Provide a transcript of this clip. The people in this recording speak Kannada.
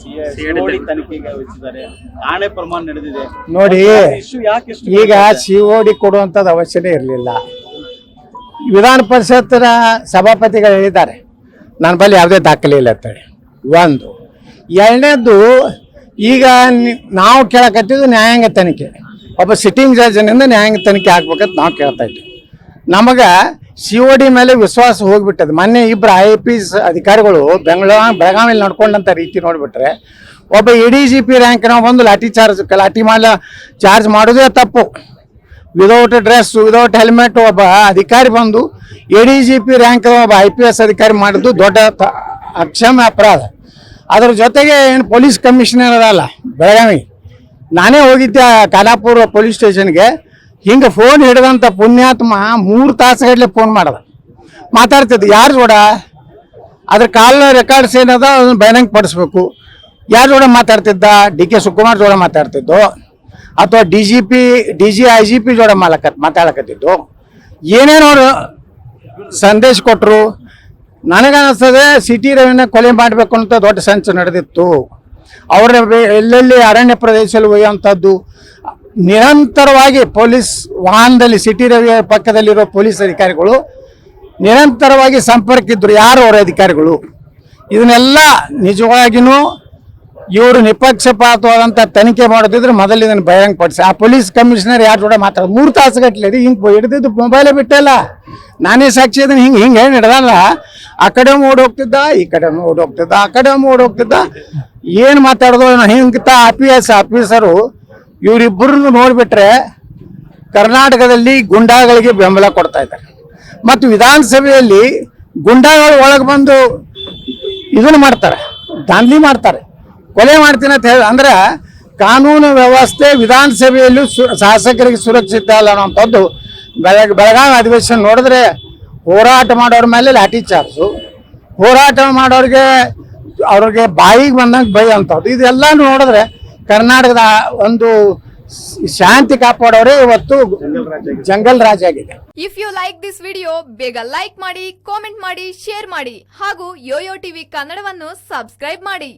ಸಿಐಡಿ ತನಿಖೆಗೆ ವಹಿಸಿದ್ದಾರೆ. ಆಣೆ ಪ್ರಮಾಣ ನಡೆದಿದೆ. ನೋಡಿ ಈಗ ಸಿ ಒ ಡಿ ಕೊಡುವಂಥದ್ದು ಅವಶ್ಯನೇ ಇರಲಿಲ್ಲ. ವಿಧಾನ ಪರಿಷತ್ತಿನ ಸಭಾಪತಿಗಳು ಹೇಳಿದ್ದಾರೆ ನನ್ನ ಬಳಿ ಯಾವುದೇ ದಾಖಲೆ ಇಲ್ಲ ಅಂತೇಳಿ ಒಂದು. ಎರಡನೇದ್ದು ಈಗ ನಾವು ಕೇಳಕತ್ತಿದ್ದು ನ್ಯಾಯಾಂಗ ತನಿಖೆ. ಒಬ್ಬ ಸಿಟ್ಟಿಂಗ್ ಜಡ್ಜ್ನಿಂದ ನ್ಯಾಯಾಂಗ ತನಿಖೆ ಆಗ್ಬೇಕಂತ ನಾವು ಕೇಳ್ತಾ ಇದ್ದೀವಿ. ನಮಗೆ ಸಿ ಒ ಡಿ ಮೇಲೆ ವಿಶ್ವಾಸ ಹೋಗ್ಬಿಟ್ಟದ. ಮೊನ್ನೆ ಇಬ್ಬರು ಐ ಪಿ ಎಸ್ ಅಧಿಕಾರಿಗಳು ಬೆಂಗಳೂರು, ಬೆಳಗಾವಿಯಲ್ಲಿ ನಡ್ಕೊಂಡಂಥ ರೀತಿ ನೋಡಿಬಿಟ್ರೆ, ಒಬ್ಬ ಎ ಡಿ ಜಿ ಪಿ ರ್ಯಾಂಕ್ನ ಒಂದು ಲಾಠಿ ಚಾರ್ಜ್ ಲಾಠಿ ಮಾಲ ಚಾರ್ಜ್ ಮಾಡೋದೇ ತಪ್ಪು. ವಿದೌಟ್ ಡ್ರೆಸ್ ವಿದೌಟ್ ಹೆಲ್ಮೆಟ್ ಒಬ್ಬ ಅಧಿಕಾರಿ ಬಂದು A D G P rank ಒಬ್ಬ ಐ ಪಿ ಎಸ್ ಅಧಿಕಾರಿ ಮಾಡಿದ್ದು ದೊಡ್ಡ ಅಕ್ಷಮ ಅಪರಾಧ. ಅದ್ರ ಜೊತೆಗೆ ಏನು ಪೊಲೀಸ್ ಕಮಿಷನರ್ ಅಲ್ಲ, ಬೆಳಗಾವಿ. ನಾನೇ ಹೋಗಿದ್ದೆ ಖಾನಾಪುರ ಪೊಲೀಸ್ ಸ್ಟೇಷನ್ಗೆ ಹಿಂಗೆ ಫೋನ್ ಹಿಡಿದಂಥ ಪುಣ್ಯಾತ್ಮ ಮೂರು ತಾಸುಗಟ್ಟಲೆ ಫೋನ್ ಮಾಡ್ದ. ಮಾತಾಡ್ತಿದ್ದ, ಯಾರು ಜೋಡ? ಅದ್ರ ಕಾಲ ರೆಕಾರ್ಡ್ಸ್ ಏನದ ಅದನ್ನ ಬಹಿರಂಗ ಪಡಿಸ್ಬೇಕು. ಯಾರ ಜೋಡ ಮಾತಾಡ್ತಿದ್ದ? ಡಿ ಕೆ ಸುಕುಮಾರ್ ಜೋಡ ಮಾತಾಡ್ತಿದ್ದು. ಅಥವಾ D G P, D G I G P ಜೋಡ ಮಾಲಕ, ಮಾತಾಡಕತ್ತಿದ್ದು. ಏನೇನೋ ಸಂದೇಶ ಕೊಟ್ಟರು ನನಗನ್ನಿಸ್ತದೆ, ಸಿಟಿ ರವಿನ ಕೊಲೆ ಮಾಡಬೇಕು ಅಂತ ದೊಡ್ಡ ಸಂಚು ನಡೆದಿತ್ತು. ಅವರ ಎಲ್ಲೆಲ್ಲಿ ಅರಣ್ಯ ಪ್ರದೇಶದಲ್ಲಿ ಒಯ್ಯುವಂಥದ್ದು ನಿರಂತರವಾಗಿ ಪೊಲೀಸ್ ವಾಹನದಲ್ಲಿ, ಸಿಟಿ ರವಿಯ ಪಕ್ಕದಲ್ಲಿರೋ ಪೊಲೀಸ್ ಅಧಿಕಾರಿಗಳು ನಿರಂತರವಾಗಿ ಸಂಪರ್ಕ ಇದ್ರು ಯಾರು ಅವರ ಅಧಿಕಾರಿಗಳು? ಇದನ್ನೆಲ್ಲ ನಿಜವಾಗಿಯೂ ಇವರು ನಿಪಕ್ಷಪಾತವಾದಂಥ ತನಿಖೆ ಮಾಡೋದಿದ್ರೆ ಮೊದಲು ಇದನ್ನು ಬಹಿರಂಗಪಡಿಸಿ ಆ ಪೊಲೀಸ್ ಕಮಿಷನರ್ ಯಾರು ಕೂಡ ಮಾತಾಡ, ಮೂರು ತಾಸುಗಟ್ಟಲೆ ರೀ ಹಿಂಗೆ ಹಿಡಿದಿದ್ದು ಮೊಬೈಲೇ ಬಿಟ್ಟಲ್ಲ. ನಾನೇ ಸಾಕ್ಷಿ ಇದನ್ನು ಹಿಂಗೆ ಹಿಂಗೆ ಏನು ಹಿಡ್ದಲ್ಲ ಆ ಕಡೆ ಓಡ್ ಹೋಗ್ತಿದ್ದ, ಈ ಕಡೆ ಓಡೋಗ್ತಿದ್ದ ಆ ಕಡೆ ಓಡ್ ಹೋಗ್ತಿದ್ದ. ಏನು ಮಾತಾಡೋದು ಹಿಂಗಿತ್ತ ಆಫೀಸ್ ಆಫೀಸರು ಇವರಿಬ್ಬರನ್ನು ನೋಡಿಬಿಟ್ರೆ ಕರ್ನಾಟಕದಲ್ಲಿ ಗುಂಡಾಗಳಿಗೆ ಬೆಂಬಲ ಕೊಡ್ತಾ ಇದ್ದಾರೆ. ಮತ್ತು ವಿಧಾನಸಭೆಯಲ್ಲಿ ಗುಂಡಾಗಳು ಒಳಗೆ ಬಂದು ಇದನ್ನು ಮಾಡ್ತಾರೆ, ದಾಂಧಲಿ ಮಾಡ್ತಾರೆ, ಕೊಲೆ ಮಾಡ್ತೀನಿ ಅಂತ ಹೇಳಿ, ಅಂದ್ರೆ ಕಾನೂನು ವ್ಯವಸ್ಥೆ ವಿಧಾನಸಭೆಯಲ್ಲೂ ಸು, ಶಾಸಕರಿಗೆ ಸುರಕ್ಷಿತ ಅಲ್ಲ ಅನ್ನೋಂಥದ್ದು ಬೆಳಗ್, ಬೆಳಗಾವಿ ಅಧಿವೇಶನ ನೋಡಿದ್ರೆ ಹೋರಾಟ ಮಾಡೋರ ಮೇಲೆ ಲಾಠಿ ಚಾರ್ಜು, ಹೋರಾಟ ಮಾಡೋರಿಗೆ, ಅವ್ರಿಗೆ ಬಾಯಿಗೆ ಬಂದಂಗೆ ಬೈ ಅಂಥದ್ದು. ಇದೆಲ್ಲ ನೋಡಿದ್ರೆ ಕರ್ನಾಟಕದ ಒಂದು ಶಾಂತಿ ಕಾಪಾಡೋರೇ ಇವತ್ತು ಜಂಗಲ್ ರಾಜ್ ಆಗಿದೆ. If you like this video ಬೇಗ ಲೈಕ್ ಮಾಡಿ ಕಾಮೆಂಟ್ ಮಾಡಿ ಶೇರ್ ಮಾಡಿ ಹಾಗೂ ಯೋಯೋ ಟಿವಿ ಕನ್ನಡವನ್ನು ಸಬ್ಸ್ಕ್ರೈಬ್ ಮಾಡಿ.